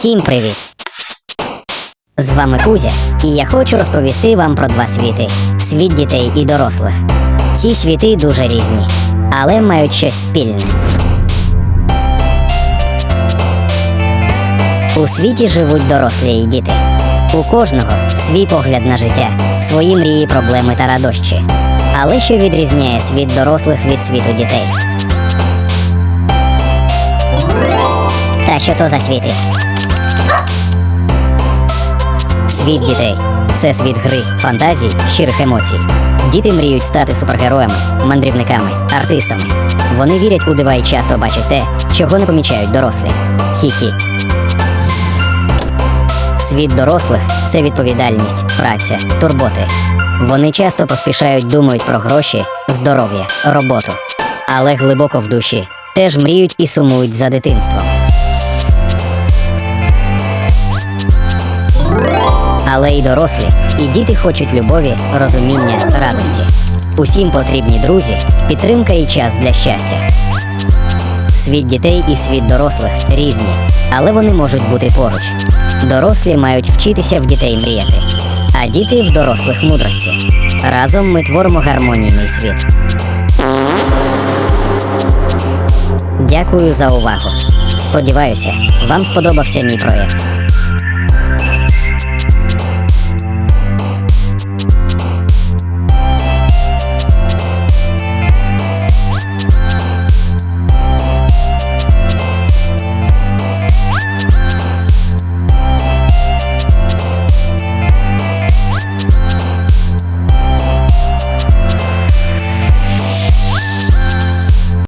Усім привіт! З вами Кузя, і я хочу розповісти вам про два світи: світ дітей і дорослих. Ці світи дуже різні, але мають щось спільне. У світі живуть дорослі і діти. У кожного свій погляд на життя, свої мрії, проблеми та радощі. Але що відрізняє світ дорослих від світу дітей? Та що то за світи? Світ дітей це світ гри, фантазій, щирих емоцій. Діти мріють стати супергероями, мандрівниками, артистами. Вони вірять у дива і часто бачать те, чого не помічають дорослі. Хі-хі. Світ дорослих це відповідальність, праця, турботи. Вони часто поспішають, думають про гроші, здоров'я, роботу. Але глибоко в душі теж мріють і сумують за дитинством. Але і дорослі, і діти хочуть любові, розуміння, радості. Усім потрібні друзі, підтримка і час для щастя. Світ дітей і світ дорослих різні, але вони можуть бути поруч. Дорослі мають вчитися в дітей мріяти, а діти в дорослих мудрості. Разом ми творимо гармонійний світ. Дякую за увагу. Сподіваюся, вам сподобався мій проєкт.